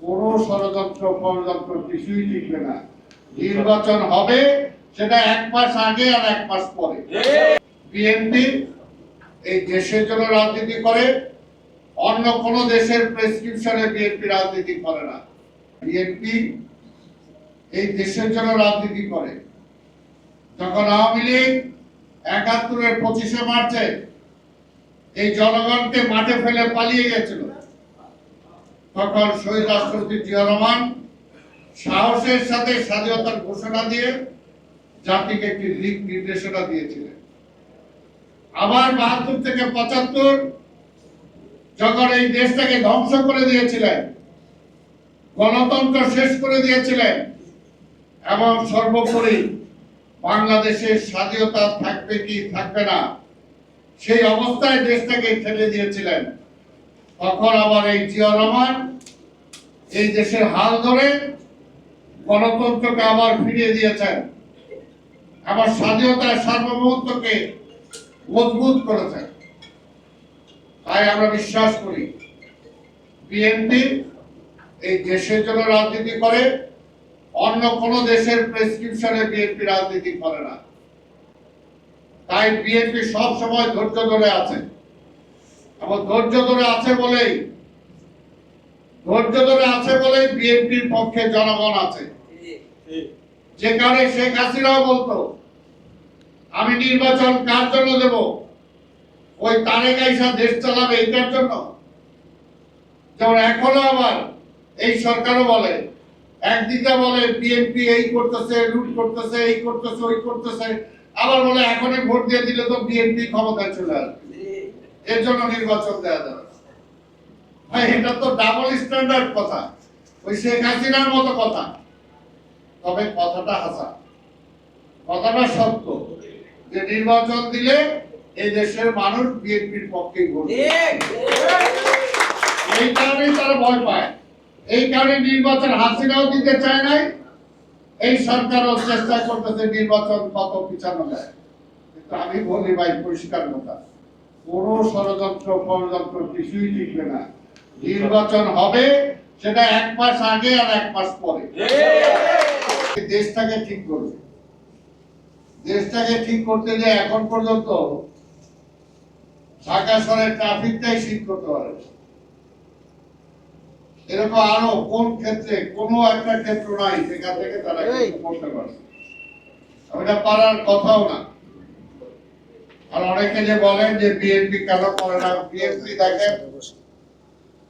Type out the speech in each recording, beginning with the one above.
কোন ষড়যন্ত্র ষড়যন্ত্র কিছুই টিকবে না। নির্বাচন হবে, সেটা এক মাস আগে আর এক মাস পরে। বিএনপি এই দেশের জন্য রাজনীতি করে, অন্য কোন দেশের প্রেসক্রিপশনে বিএনপি রাজনীতি করে না। বিএনপি এই দেশের জন্য রাজনীতি করে। যখন আওয়ামী লীগ একাত্তরের পঁচিশে মার্চে এই জনগণকে মাঠে ফেলে পালিয়ে গেছিল তখন শহীদ রাষ্ট্রপতি জিয়া রহমান সাহসের সাথে স্বাধীনতার ঘোষণা দিয়ে জাতিকে একটি দিক নির্দেশনা দিয়েছিলেন। আবার বাহাত্তর থেকে পঁচাত্তর যখন এই দেশটাকে ধ্বংস করে দিয়েছিলেন, গণতন্ত্র শেষ করে দিয়েছিলেন এবং সর্বোপরি বাংলাদেশের স্বাধীনতা থাকবে কি থাকবে না, সেই অবস্থায় দেশটাকে ঠেলে দিয়েছিলেন। তখন আবার এই জিয়া রহমান এই দেশের হাল ধরে গণতন্ত্রকে আবার ফিরিয়ে দিয়েছেন, আবার স্বাধীনতার সার্বভৌমত্বকে মজবুত করেছেন। তাই আমরা বিশ্বাস করি, বিএনপি এই দেশের জন্য রাজনীতি করে, অন্য কোন দেশের প্রেসক্রিপশনে বিএনপি রাজনীতি করে না। তাই বিএনপি সব সময় ধৈর্য ধরে আছে। এবং ধৈর্য ধরে আছে বলেই, ধৈর্য ধরে আছে বলেই বিএনপির পক্ষে জনগণ আছে। যে কারণে শেখ হাসিনাও বলতো, আমি নির্বাচন কার জন্য দেব? ওই তারেক আইসা দেশ চালাবে এইটার জন্য? যেমন এখনও আবার এই সরকারও বলে, একদিকে বলে বিএনপি এই করতেছে, লুট করতেছে, এই করতেছে, ওই করতেছে, আবার বলে এখনই ভোট দিয়ে দিলে তো বিএনপি ক্ষমতায় চলে আসবে। এর জন্য নির্বাচন দেওয়া যাবে। ভাই এটা তো ডাবল স্ট্যান্ডার্ড কথা। ওই শেখ হাসিনার মতো কথা। তবে কথাটা হাসা কথাটা সত্য যে নির্বাচন দিলে এই দেশের মানুষ বিএনপির পক্ষে ভোট। এই কারণেই তারা ভয় পায়। এই কারণে নির্বাচন হাসিনাও দিতে চায় নাই। এই সরকারও চেষ্টা করতেছে নির্বাচন কত পিছানো যায় কিন্তু আমি বলি ভাই পরিষ্কার কথা। কোন ষড়যন্ত্র ষড়যন্ত্র কিছুই টিকবে না। নির্বাচন হবে সেটা এক মাস আগে আর এক মাস পরে। দেশটাকে ঠিক করবে। দেশটাকে ঠিক করতে যে এখন পর্যন্ত ঢাকা শহরের ট্রাফিকটাই ঠিক করতে পারে এরকম আরও কোন ক্ষেত্রে কোনো একটা ক্ষেত্র নাই যেখান থেকে তারা করতে পারে ওটা পারার কথাও না। আর অনেকে যে বলেন যে বিএনপি কেন করে না বিএনপি দেখেন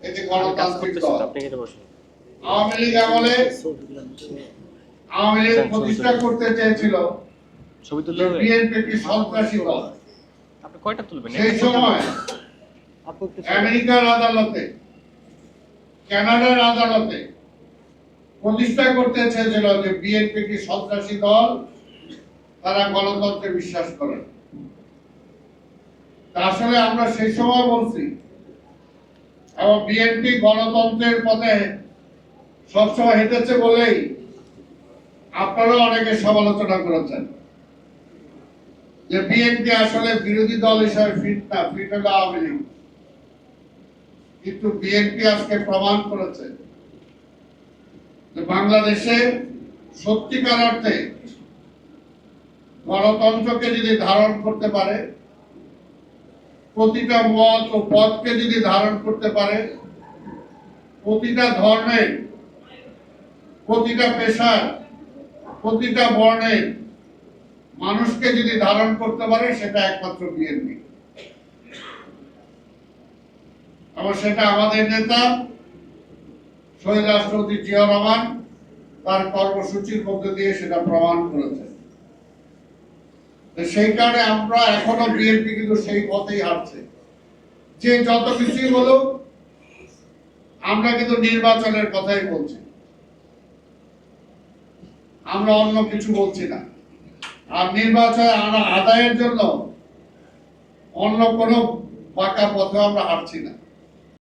এটি গণতান্ত্রিক দল আওয়ামী লীগ আমলে আওয়ামী লীগ প্রতিষ্ঠা করতে চেয়েছিল ছবি বিএনপি কি সন্ত্রাসী দল আপনি কয়টা তুলবেন? সেই সময় আমেরিকার আদালতে কানাডার আদালতে প্রতিষ্ঠা করতে চেয়েছিল যে বিএনপি কি সন্ত্রাসী দল তারা গণতন্ত্রে বিশ্বাস করেন আসলে আমরা সেই সময় বলছি এবং বিএনপি গণতন্ত্রের পথে সবসময় হেঁটেছে বলেই আপনারাও অনেকে সমালোচনা করেছেন। যে বিএনপি আসলে বিরোধী দল হিসাবে ফিট না ফিট হলো আওয়ামী লীগ। কিন্তু বিএনপি আজকে প্রমাণ করেছে যে বাংলাদেশে সত্যিকার অর্থে গণতন্ত্রকে যদি ধারণ করতে পারে প্রতিটা মত ও পথকে যদি ধারণ করতে পারে, প্রতিটা ধর্মের প্রতিটা পেশার প্রতিটা বর্ণের মানুষকে যদি ধারণ করতে পারে, সেটা একমাত্র বিএনপি। এবং সেটা আমাদের নেতা, শহীদ রাষ্ট্রপতি জিয়া রহমান, তার কর্মসূচির মধ্যে দিয়ে সেটা প্রমাণ করেছে সেই কারণে আমরা এখনও বিএনপি কিন্তু সেই পথেই হাঁটছে। যে যত কিছুই বলুক, আমরা কিন্তু নির্বাচনের কথাই বলছি। আমরা অন্য কিছু বলছি না। আর নির্বাচন আদায়ের জন্য অন্য কোনো বাঁকা পথে আমরা হাঁটছি না।